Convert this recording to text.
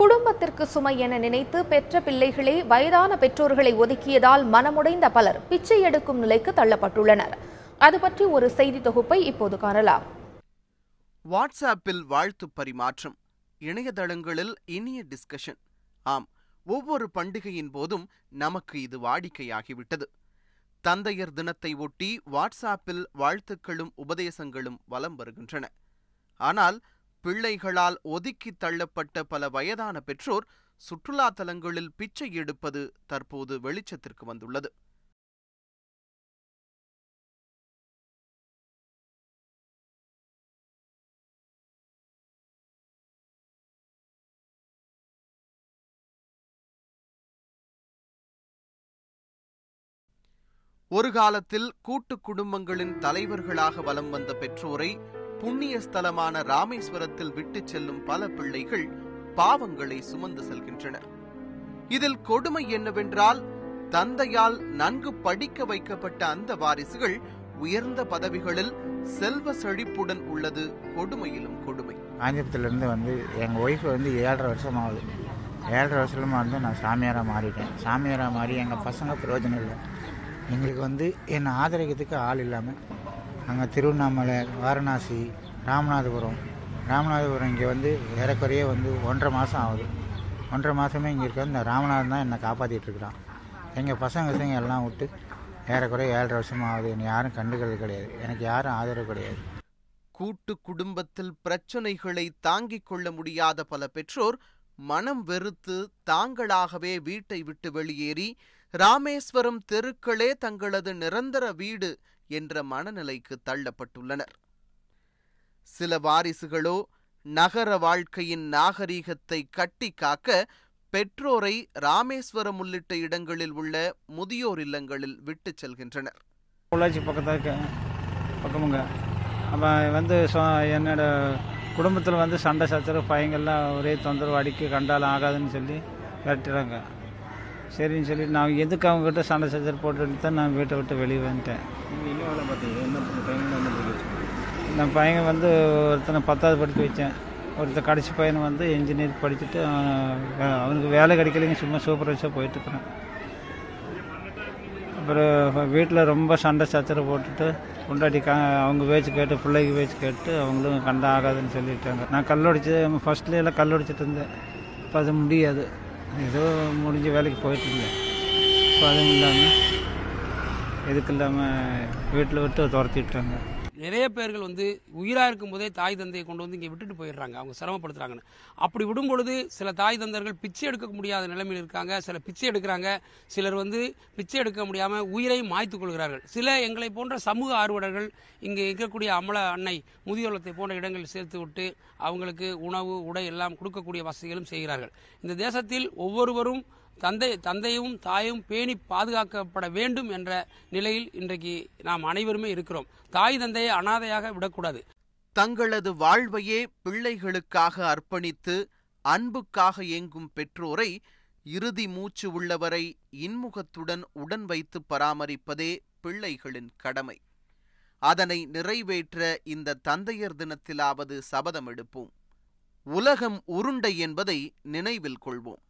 குடும்பத்திற்கு சுமை என நினைத்து பெற்ற பிள்ளைகளே வயதான பெற்றோர்களை ஒதுக்கியதால் மனமுடைந்த பலர் பிச்சை எடுக்கும் நிலைக்கு தள்ளப்பட்டுள்ளனர். அது பற்றி ஒரு செய்தி தொகுப்பை இப்போது காணலாம். வாட்ஸ்ஆப்பில் வாழ்த்து பரிமாற்றம் இணையதளங்களில் இனிய டிஸ்கஷன் ஆம் ஒவ்வொரு பண்டிகையின் போதும் நமக்கு இது வாடிக்கையாகிவிட்டது. தந்தையர் தினத்தை ஒட்டி வாட்ஸ்ஆப்பில் வாழ்த்துக்களும் உபதேசங்களும் வலம் வருகின்றன. ஆனால் பிள்ளைகளால் ஒதுக்கித் தள்ளப்பட்ட பல வயதான பெற்றோர் சுற்றுலா தலங்களில் பிச்சை எடுப்பது தற்போது வெளிச்சத்திற்கு வந்துள்ளது. ஒரு காலத்தில் கூட்டு குடும்பங்களின் தலைவர்களாக வலம் வந்த பெற்றோரை புண்ணிய ஸ்தலமான ராமேஸ்வரத்தில் விட்டுச் செல்லும் பல பிள்ளைகள் பாவங்களை சுமந்து செல்கின்றனர் இதில் கொடுமை என்னவென்றால் தந்தையால் நன்கு படிக்க வைக்கப்பட்ட அந்த வாரிசுகள் உயர்ந்த பதவிகளில் செல்வ செழிப்புடன் உள்ளது கொடுமையிலும் கொடுமை. காஞ்சிபுரத்துலேருந்து வந்து எங்கள் ஒய்ஃப் வந்து ஏழரை வருஷம் ஆகுது. ஏழரை வருஷமாக வந்து நான் சாமியாராக மாறிட்டேன். சாமியாராக மாறி எங்கள் பசங்க பிரயோஜனம் இல்லை. எங்களுக்கு வந்து என்னை ஆதரிக்கிறதுக்கு ஆள் இல்லாமல் அங்கே திருவண்ணாமலை வாரணாசி ராமநாதபுரம். ராமநாதபுரம் இங்கே வந்து ஏறக்குறைய வந்து ஒன்றரை மாதம் ஆகுது. ஒன்றரை மாதமே இங்கே இருக்க இந்த ராமநாதன் தான் என்னை காப்பாற்றிட்டு இருக்கிறான். எங்கள் பசங்க பசங்க எல்லாம் விட்டு ஏறக்குறைய ஏழரை வருஷமாக ஆகுது. என்னை யாரும் கண்டுக்கிறது கிடையாது. எனக்கு யாரும் ஆதரவு கிடையாது. கூட்டு குடும்பத்தில் பிரச்சனைகளை தாங்கிக் கொள்ள முடியாத பல பெற்றோர் மனம் வெறுத்து தாங்களாகவே வீட்டை விட்டு வெளியேறி ராமேஸ்வரம் தெருக்களே தங்களது நிரந்தர வீடு என்ற மனநிலைக்கு தள்ளப்பட்டுள்ளனர். சில வாரிசுகளோ நகர வாழ்க்கையின் நாகரீகத்தை கட்டி காக்க பெற்றோரை ராமேஸ்வரம் உள்ளிட்ட இடங்களில் உள்ள முதியோர் இல்லங்களில் விட்டுச் செல்கின்றனர். பொள்ளாச்சி பக்கத்தாக்க பக்கமுங்க. அப்போ வந்து என்னோட குடும்பத்தில் வந்து சண்டை சச்சரவு பையங்கள்லாம் ஒரே தொந்தரவு அடிக்க கண்டாலும் ஆகாதுன்னு சொல்லி விரட்டுறாங்க சரின்னு சொல்லி நான் எதுக்கு அவங்ககிட்ட சண்டை சச்சரவு போட்டுட்டு தான் நான் வீட்டை விட்டு வெளியே வந்துட்டேன். நான் பையன் வந்து ஒருத்தனை பத்தாவது படிக்க வச்சேன். ஒருத்தர் கடைசி பையனை வந்து இன்ஜினியர் படிச்சுட்டு அவனுக்கு வேலை கிடைக்கலைங்க சும்மா சூப்பர்வைஸாக போயிட்டுருக்குறேன். அப்புறம் வீட்டில் ரொம்ப சண்டை சச்சரவு போட்டுட்டு பொண்டாட்டி க அவங்க பேச்சு கேட்டு பிள்ளைக்கு பேச்சு கேட்டு அவங்களும் கண்ட ஆகாதுன்னு சொல்லிட்டாங்க. நான் கல்லடிச்சு ஃபர்ஸ்ட்ல எல்லாம் கல்லடிச்சிட்டு இருந்தேன். இப்போ அது முடியாது. ஏதோ முடிஞ்ச வேலைக்கு போயிட்டு இருந்தேன் இப்போ அதுவும் இல்லாமல் எதுக்கு இல்லாமல் வீட்டில் விட்டு துரத்திட்டாங்க நிறைய பேர்கள் வந்து உயிராக இருக்கும் போதே தாய் தந்தையை கொண்டு வந்து இங்கே விட்டுட்டு போயிடுறாங்க. அவங்க சிரமப்படுத்துறாங்கன்னு. அப்படி விடும் பொழுது சில தாய் தந்தர்கள் பிச்சை எடுக்க முடியாத நிலைமையில் இருக்காங்க. சில பிச்சை எடுக்கிறாங்க. சிலர் வந்து பிச்சை எடுக்க முடியாமல் உயிரை மாய்த்து கொள்கிறார்கள். சில எங்களை போன்ற சமூக ஆர்வலர்கள் இங்கே இருக்கக்கூடிய அமல அன்னை முதியோலத்தை போன்ற இடங்களில் சேர்த்து விட்டு அவங்களுக்கு உணவு உடை எல்லாம் கொடுக்கக்கூடிய வசதிகளும் செய்கிறார்கள். இந்த தேசத்தில் ஒவ்வொருவரும் தந்தை தந்தையும் தாயும் பேணி பாதுகாக்கப்பட வேண்டும் என்ற நிலையில் இன்றைக்கு நாம் அனைவருமே இருக்கிறோம். தாய் தந்தையை அனாதையாக விடக்கூடாது. தங்களது வாழ்வையே பிள்ளைகளுக்காக அர்ப்பணித்து அன்புக்காக ஏங்கும் பெற்றோரை இறுதி மூச்சு உள்ளவரை இன்முகத்துடன் உடன் வைத்து பராமரிப்பதே பிள்ளைகளின் கடமை. அதனை நிறைவேற்ற இந்த தந்தையர் தினத்திலாவது சபதம் எடுப்போம். உலகம் உருண்டை என்பதை நினைவில் கொள்வோம்.